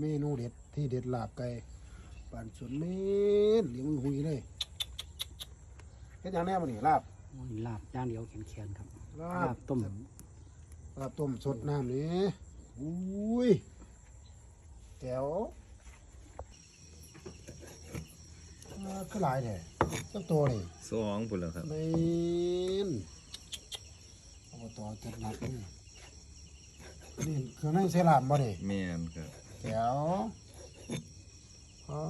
เมนูเด็ดที่เด็ดลาบไก่ปานสวนเม็ดเหลียงหุยเลยเฮ็ดหยังแน่บ่นี่ลาบ โอ้ยลาบย่างเดียวแข็งๆครับลาลาบบต้มลาบต้มสดน้ำนี่อุ้ยแจ๋วอ่าคือหลายแท้สักตัวนี่ สองพุ่นแล้วครับ เมนอบตจัดหนักนี่นี่คือในเซรามบ่นี่แม่นครับ แจ๋วอ๋อ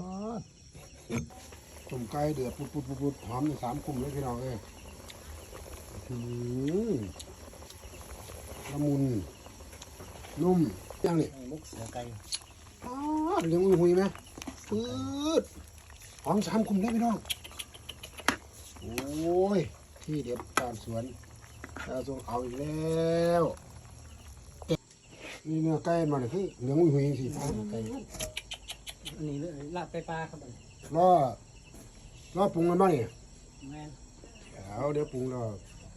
ต้มไก่เดือดปุดปุดปุดปุดหอมสามกลุ่มเลยพี่น้องเอ้ยหืมละมุน นุ่มยังนี่มุกเสือไก่อ๋อเลี้ยงหุยไหมปื๊ดหอมสามกลุ่มเลยพี่น้อง โอ้ย ที่เด็ดการสวนเราต้องเอาอีกแล้ว นี่เนื้อไก่มาเลยคือเหลืองหุยหุยสิฟ้าไก่อันนี้เลยลาบไก่ปลาครับอันนี้ล่อล่อปรุงกันบ้างนี่แม่นเอาเดี๋ยวปรุงแล้ว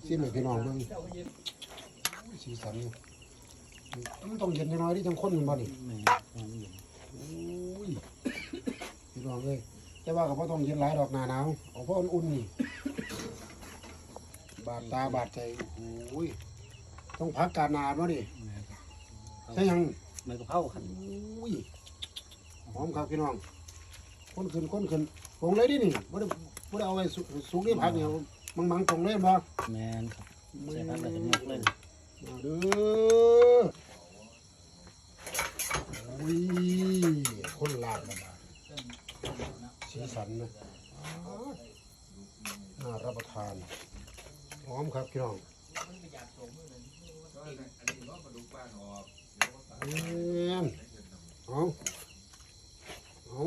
ซิมให้พี่น้องเบิ่งสีสันนี่มันต้องเย็นน้อยๆที่จังข้นกันบ้างนี่แม่นหอมอยู่โอ้ยพี่น้องเลยแต่ว่าก็บ่ต้องเย็นหลายดอกหนาหนาวเอาเพราะอุ่นๆนี่บาดตาบาดใจโอ้ยต้องพักการนานวะนี่แม่น ใช่ยังใบกะเพราครับอุ้ยหอมครับพี่น้องค้นขึ้นค้นขึ้นปรุงเลยดินี่บ่ได้บ่ได้เอาไว้สุสุกนี่ผักเนี่ยมังมังๆปรุงเลยบ่แม่นครับใส่ผักแล้วก็ยกเลยมาเด้ออุ้ยคนลาบนะสีสันนะน่ารับประทานหอมครับพี่น้อง เอาเอา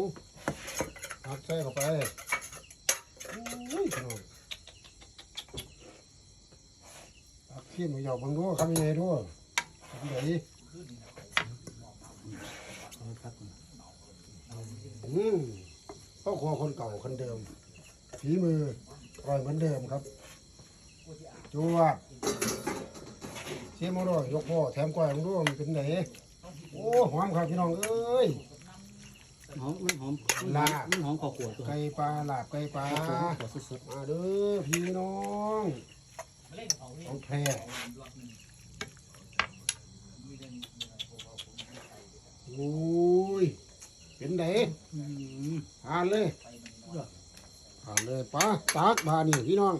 ผักใส่เข้าไปอุ้ยขนมผักเทียมหมูหยอกบังด้วยคำยังไงด้วยไหนอืมพ่อครัวคนเก่าคนเดิมฝีมืออร่อยเหมือนเดิมครับจูว่าเสียมาด้วยยกพ่อแถมก้อยมาด้วยมันเป็นไหน อ้หอมครับพี่น้องเอ้ย หอมมันหอมลาบ มันหอมข้าวขัวตัวไก่ปลาลาบไก่ปลาข้าวขัวสดมาเด้อพี่น้องของแพร่โอ้ยเป็นไหนๆอืมทานเลยทานเลยป้าตากบานี่พี่น้อง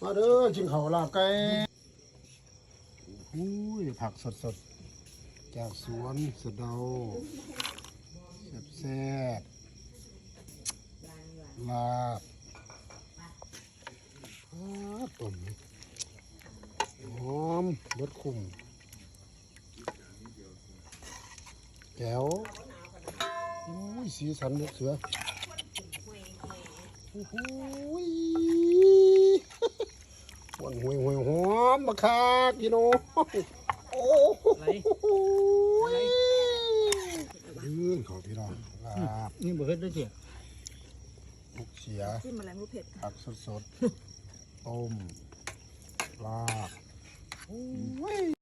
มาเด้อชิมข้าวลาบไก่โอ้ยผักสดสดๆ จากสวนสะเดาแซ่บๆลาบอ้าต้มหอมรสคุมแก้วโอ้ยสีสันลูกเสือโอ้โหยหวนหวยหวยหอมมาคากพี่น้องโอ้โห อะไร ลื่นเขาพี่น้องลาบ นี่บ่ เฮ็ดด้วยเสียลูกเสียจิ้มอะไรไม่รู้เผ็ดผักสดๆ ต้มลาบโอ้ย